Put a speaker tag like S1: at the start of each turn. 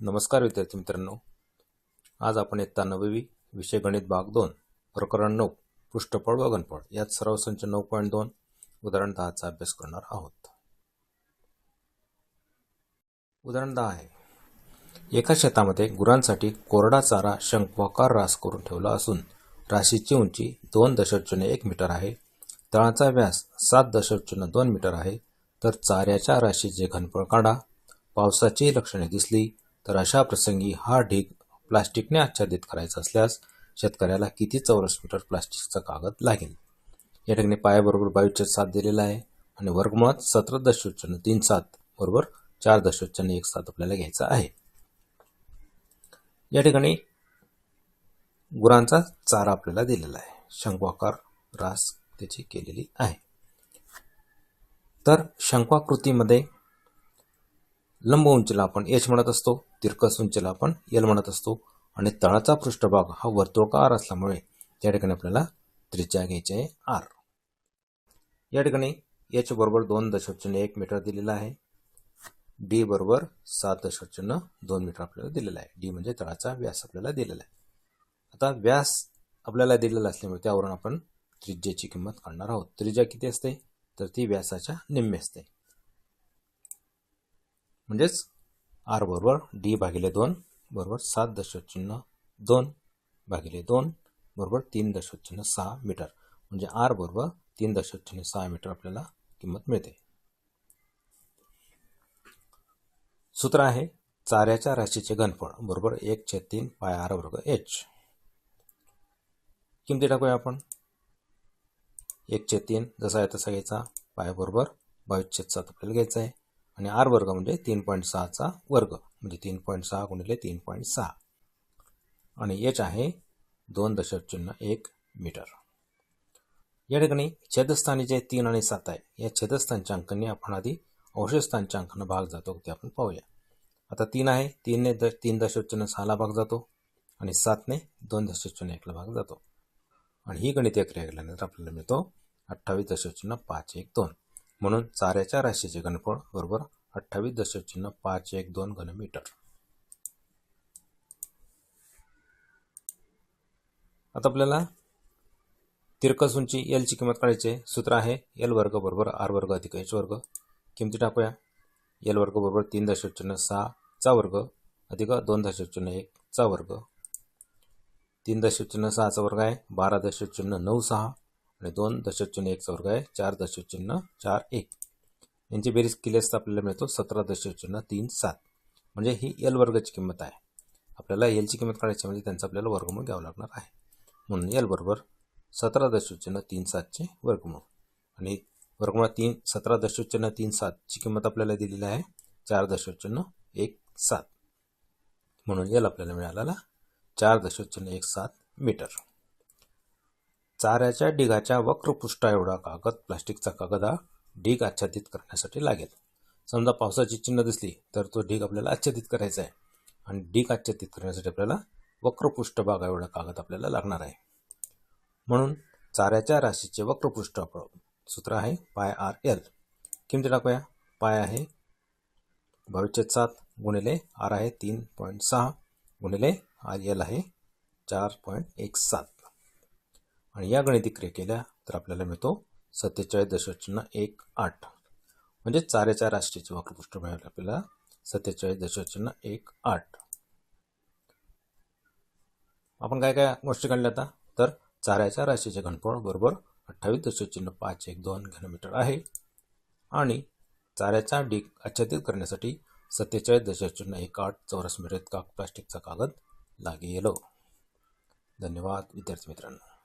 S1: नमस्कार विद्यार्थी मित्रांनो. आज आपण इयत्ता नववी विषय गणित भाग दोन प्रकरण नऊ पृष्ठफळ व घनफळ यात सराव संच नऊ पॉईंट दोन उदाहरण दहाचा अभ्यास करणार आहोत. उदाहरण दहा आहे. एका शेतामध्ये गुरांसाठी कोरडा चारा शंक्वाकार रास करून ठेवला असून राशीची उंची दोन दशमलव एक मीटर आहे तळाचा व्यास सात दशमलव दोन मीटर आहे तर चाऱ्याच्या राशीचे घनफळ काढा पावसाची लक्षणे दिसली तर अशा प्रसंगी हा ढीग प्लास्टिकने आच्छादित करायचा असल्यास शेतकऱ्याला किती चौरस मीटर प्लास्टिकचा कागद लागेल? या ठिकाणी पायाबरोबर बावीसच्या सात दिलेला आहे आणि वर्गमुळात सतरा दशोच्चन तीन सात बरोबर चार दशोच्चन एक सात आपल्याला घ्यायचा आहे. या ठिकाणी गुरांचा चारा आपल्याला दिलेला आहे. शंकवाकार रास त्याची केलेली आहे. तर शंकवाकृतीमध्ये लंब उंचीला आपण एच म्हणत असतो तिरकस उंचीला आपण एल म्हणत असतो आणि तळाचा पृष्ठभाग हा वर्तुळकार असल्यामुळे त्या ठिकाणी आपल्याला त्रिज्या घ्यायची आहे आर. या ठिकाणी एच बरोबर दोन दशचिन्ह एक मीटर दिलेला आहे. डी बरोबर सात दशचिन्ह दोन मीटर आपल्याला दिलेला आहे. डी म्हणजे तळाचा व्यास आपल्याला दिलेला आहे. आता व्यास आपल्याला दिलेला असल्यामुळे त्यावरून आपण त्रिज्याची किंमत काढणार आहोत. त्रिज्या किती असते? तर ती व्यासाच्या निम्मे असते. म्हणजेच आर बरोबर डी भागिले दोन बरोबर सात दशचिन्ह दोन भागिले दोन बरोबर तीन दशचिन्ह सहा मीटर. म्हणजे आर बरोबर तीन दशचिन्ह सहा मीटर आपल्याला किंमत मिळते. सूत्र आहे चाऱ्याच्या राशीचे घनफळ बरोबर एक छे तीन पाय आर वर्ग एच. किमती टाकूया आपण? एक छे तीन जसा आहे तसा घ्यायचा. पाय बरोबर बावीस छेद सात आपल्याला घ्यायचा आहे. आणि आर वर्ग म्हणजे तीन पॉईंट सहाचा वर्ग. म्हणजे तीन पॉईंट सहा गुणिले तीन पॉईंट सहा. आणि एच आहे दोन दशचिन्ह एक मीटर. या ठिकाणी छेदस्थानी जे तीन आणि सात आहे या छेदस्थानच्या अंकांनी आपण आधी अवशेषस्थानच्या अंकांना भाग जातो ते आपण पाहूया. आता तीन आहे तीनने द तीन दशचिन्ह सहाला भाग जातो आणि सातने दोन दशचिन्ह एकला भाग जातो. आणि ही गणितीय क्रिया केल्यानंतर आपल्याला मिळतो. अठ्ठावीस दशचिन्ह पाच एक दोन. म्हणून चाऱ्याच्या राशीचे घनफळ बरोबर अठ्ठावीस दशचिन्ह पाच एक दोन घनमीटर आता आपल्याला तिरकस उंची एलची किंमत काढायची सूत्र आहे एल वर्ग बरोबर आर वर्ग अधिक एच वर्ग. किमती टाकूया. एल वर्ग बरोबर तीन दशचिन्ह सहाचा वर्ग अधिक दोन दशचिन्ह एक चा वर्ग. तीन दशचिन्ह सहाचा वर्ग आहे बारा दशचिन्ह नऊ सहा आणि दोन दशचिन्ह एक स्वर्ग आहे चार दशचिन्ह चार एक. यांची बेरीज केल्यास आपल्याला मिळतो सतरा दशचिन्ह तीन सात. म्हणजे ही एल वर्गाची किंमत आहे. आपल्याला एलची किंमत काढायची म्हणजे त्यांचं आपल्याला वर्गमूळ घ्यावं लागणार आहे. म्हणून एल बरोबर सतरा दशचिन्ह तीन सातचे वर्गमूळ. आणि वर्गमुळात तीन सतरा दशचिन्ह तीन सातची किंमत आपल्याला दिलेली आहे चार दशचिन्ह एक सात. म्हणून एल आपल्याला मिळालेला चार दशचिन्ह एक सात मीटर. चाऱ्याच्या ढिगाच्या वक्रपृष्ठा एवढा कागद प्लास्टिकचा कागद हा ढीग आच्छादित करण्यासाठी लागेल. समजा पावसाची चिन्ह दिसली तर तो ढीग आपल्याला आच्छादित करायचा आहे. आणि ढीग आच्छादित करण्यासाठी आपल्याला वक्रपृष्ठभाग एवढा कागद आपल्याला लागणार आहे. म्हणून चाऱ्याच्या राशीचे वक्रपृष्ठ सूत्र आहे पाय आर एल. किमती टाकूया? पाय आहे बावीसशे सात गुणिले आर आहे तीन पॉईंट सहा गुणिले आर एल आहे चार पॉईंट एक सात. आणि या गणिती क्रिया केल्या तर आपल्याला मिळतो सत्तेचाळीस दशचिन्ह एक आठ. म्हणजे चाऱ्याच्या राष्ट्रीयचे वक्रपृष्ठ मिळाले आपल्याला. सत्तेचाळीस दशचिन्ह एक आठ. आपण काय काय गोष्टी काढल्या आता? तर चाऱ्याच्या राशीचे घनफळ बरोबर अठ्ठावीस दशचिन्ह पाच एक दोन घनमीटर आहे. आणि चाऱ्याचा डीक आच्छादित करण्यासाठी सत्तेचाळीस दशचिन्ह एक आठ चौरस मीटर इतका प्लास्टिकचा कागद लागेल. धन्यवाद विद्यार्थी मित्रांनो.